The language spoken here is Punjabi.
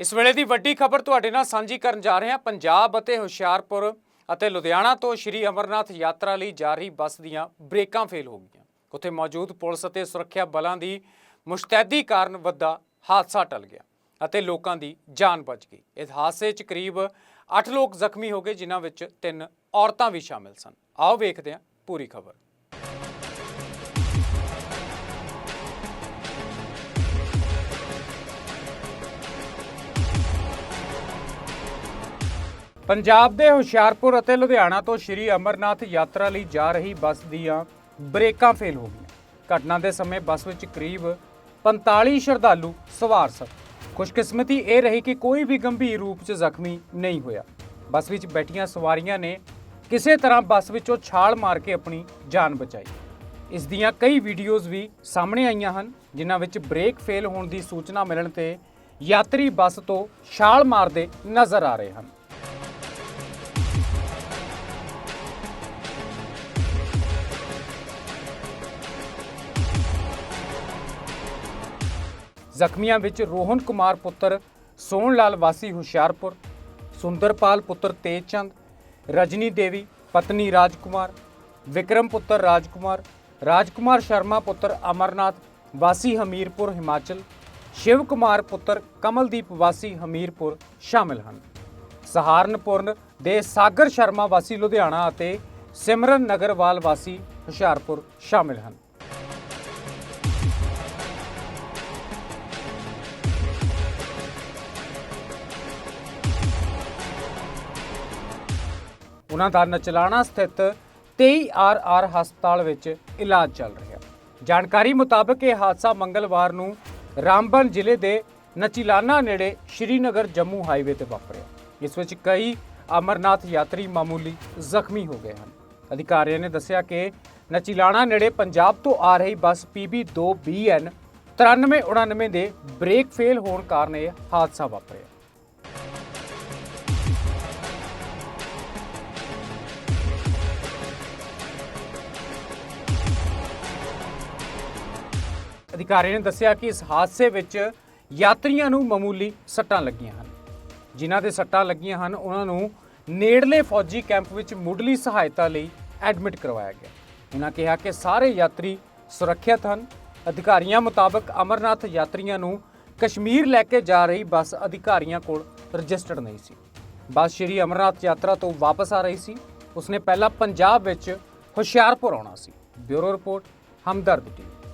ਇਸ ਵੇਲੇ ਦੀ ਵੱਡੀ ਖਬਰ ਤੁਹਾਡੇ ਨਾਲ ਸਾਂਝੀ ਕਰਨ ਜਾ ਰਹੇ ਹਾਂ। ਪੰਜਾਬ ਅਤੇ ਹੁਸ਼ਿਆਰਪੁਰ ਅਤੇ ਲੁਧਿਆਣਾ ਤੋਂ ਸ਼੍ਰੀ ਅਮਰਨਾਥ ਯਾਤਰਾ ਲਈ ਜਾ ਰਹੀ ਬੱਸ ਦੀਆਂ ਬ੍ਰੇਕਾਂ ਫੇਲ ਹੋ ਗਈਆਂ। ਉੱਥੇ ਮੌਜੂਦ ਪੁਲਿਸ ਅਤੇ ਸੁਰੱਖਿਆ ਬਲਾਂ ਦੀ ਮੁਸ਼ਤੈਦੀ ਕਾਰਨ ਵੱਡਾ ਹਾਦਸਾ ਟਲ ਗਿਆ ਅਤੇ ਲੋਕਾਂ ਦੀ ਜਾਨ ਬਚ ਗਈ। ਇਸ ਹਾਦਸੇ 'ਚ ਕਰੀਬ 8 ਲੋਕ ਜ਼ਖਮੀ ਹੋ ਗਏ, ਜਿਨ੍ਹਾਂ ਵਿੱਚ ਤਿੰਨ ਔਰਤਾਂ ਵੀ ਸ਼ਾਮਿਲ ਸਨ। ਆਓ ਵੇਖਦੇ ਹਾਂ ਪੂਰੀ ਖਬਰ। ਪੰਜਾਬ ਦੇ ਹੁਸ਼ਿਆਰਪੁਰ ਅਤੇ ਲੁਧਿਆਣਾ ਤੋਂ ਸ਼੍ਰੀ ਅਮਰਨਾਥ ਯਾਤਰਾ ਲਈ ਜਾ ਰਹੀ ਬੱਸ ਦੀਆਂ ਬ੍ਰੇਕਾਂ ਫੇਲ ਹੋ ਗਈਆਂ। ਘਟਨਾ ਦੇ ਸਮੇਂ ਬੱਸ ਵਿੱਚ ਕਰੀਬ 45 ਸ਼ਰਧਾਲੂ ਸਵਾਰ ਸਨ। ਖੁਸ਼ਕਿਸਮਤੀ ਇਹ ਰਹੀ ਕਿ ਕੋਈ ਵੀ ਗੰਭੀਰ ਰੂਪ 'ਚ ਜ਼ਖਮੀ ਨਹੀਂ ਹੋਇਆ। ਬੱਸ ਵਿੱਚ ਬੈਠੀਆਂ ਸਵਾਰੀਆਂ ਨੇ ਕਿਸੇ ਤਰ੍ਹਾਂ ਬੱਸ ਵਿੱਚੋਂ ਛਾਲ ਮਾਰ ਕੇ ਆਪਣੀ ਜਾਨ ਬਚਾਈ। ਇਸ ਦੀਆਂ ਕਈ ਵੀਡੀਓਜ਼ ਵੀ ਸਾਹਮਣੇ ਆਈਆਂ ਹਨ, ਜਿਨ੍ਹਾਂ ਵਿੱਚ ਬ੍ਰੇਕ ਫੇਲ ਹੋਣ ਦੀ ਸੂਚਨਾ ਮਿਲਣ ਤੇ ਯਾਤਰੀ ਬੱਸ ਤੋਂ ਛਾਲ ਮਾਰਦੇ ਨਜ਼ਰ ਆ ਰਹੇ ਹਨ। ਜ਼ਖਮੀਆਂ ਵਿੱਚ ਰੋਹਨ ਕੁਮਾਰ ਪੁੱਤਰ ਸੋਹਣ ਲਾਲ ਵਾਸੀ ਹੁਸ਼ਿਆਰਪੁਰ, ਸੁੰਦਰਪਾਲ ਪੁੱਤਰ ਤੇਜਚੰਦ, ਰਜਨੀ ਦੇਵੀ, ਪਤਨੀ ਰਾਜਕੁਮਾਰ, ਵਿਕਰਮ ਪੁੱਤਰ ਰਾਜਕੁਮਾਰ ਰਾਜਕੁਮਾਰ ਸ਼ਰਮਾ ਪੁੱਤਰ ਅਮਰਨਾਥ, ਵਾਸੀ ਹਮੀਰਪੁਰ, ਹਿਮਾਚਲ, ਸ਼ਿਵ ਕੁਮਾਰ ਪੁੱਤਰ ਕਮਲਦੀਪ, ਵਾਸੀ ਹਮੀਰਪੁਰ ਸ਼ਾਮਿਲ ਹਨ। ਸਹਾਰਨਪੁਰ ਦੇ ਸਾਗਰ ਸ਼ਰਮਾ ਵਾਸੀ ਲੁਧਿਆਣਾ ਅਤੇ ਸਿਮਰਨ ਨਗਰਵਾਲ ਵਾਸੀ ਹੁਸ਼ਿਆਰਪੁਰ ਸ਼ਾਮਿਲ ਹਨ। ਉਹਨਾਂ ਦਾ ਨਚਲਾਣਾ ਸਥਿਤ 23RR ਹਸਪਤਾਲ ਵਿੱਚ ਇਲਾਜ ਚੱਲ ਰਿਹਾ ਜਾਣਕਾਰੀ ਮੁਤਾਬਕ ਇਹ ਹਾਦਸਾ ਮੰਗਲਵਾਰ ਨੂੰ ਰਾਮਬਨ ਜ਼ਿਲ੍ਹੇ ਦੇ ਨਚਿਲਾਨਾ ਨੇੜੇ ਸ਼੍ਰੀਨਗਰ ਜੰਮੂ ਹਾਈਵੇ ਤੇ ਵਾਪਰਿਆ। ਇਸ ਵਿੱਚ ਕਈ ਅਮਰਨਾਥ ਯਾਤਰੀ ਮਾਮੂਲੀ ਜ਼ਖਮੀ ਹੋ ਗਏ ਹਨ। ਅਧਿਕਾਰੀਆਂ ਨੇ ਦੱਸਿਆ ਕਿ ਨਚਿਲਾਣਾ ਨੇੜੇ ਪੰਜਾਬ ਤੋਂ ਆ ਰਹੀ ਬੱਸ PB2BN 9399 ਦੇ ਬ੍ਰੇਕ ਫੇਲ ਹੋਣ ਕਾਰਨ ਇਹ ਹਾਦਸਾ ਵਾਪਰਿਆ। ਅਧਿਕਾਰੀ ਨੇ ਦੱਸਿਆ ਕਿ ਇਸ ਹਾਦਸੇ ਵਿੱਚ ਯਾਤਰੀਆਂ ਨੂੰ ਮਾਮੂਲੀ ਸੱਟਾਂ ਲੱਗੀਆਂ ਹਨ। ਜਿਨ੍ਹਾਂ ਦੇ ਸੱਟਾਂ ਲੱਗੀਆਂ ਹਨ, ਉਹਨਾਂ ਨੂੰ ਨੇੜਲੇ ਫੌਜੀ ਕੈਂਪ ਵਿੱਚ ਮੁੱਢਲੀ ਸਹਾਇਤਾ ਲਈ ਐਡਮਿਟ ਕਰਵਾਇਆ ਗਿਆ। ਉਹਨਾਂ ਕਿਹਾ ਕਿ ਸਾਰੇ ਯਾਤਰੀ ਸੁਰੱਖਿਅਤ ਹਨ। ਅਧਿਕਾਰੀਆਂ ਮੁਤਾਬਕ ਅਮਰਨਾਥ ਯਾਤਰੀਆਂ ਨੂੰ ਕਸ਼ਮੀਰ ਲੈ ਕੇ ਜਾ ਰਹੀ ਬੱਸ ਅਧਿਕਾਰੀਆਂ ਕੋਲ ਰਜਿਸਟਰਡ ਨਹੀਂ ਸੀ। ਬੱਸ ਸ਼੍ਰੀ ਅਮਰਨਾਥ ਯਾਤਰਾ ਤੋਂ ਵਾਪਸ ਆ ਰਹੀ ਸੀ। ਉਸਨੇ ਪਹਿਲਾਂ ਪੰਜਾਬ ਵਿੱਚ ਹੁਸ਼ਿਆਰਪੁਰ ਆਉਣਾ ਸੀ। Bureau report, Hamdard TV.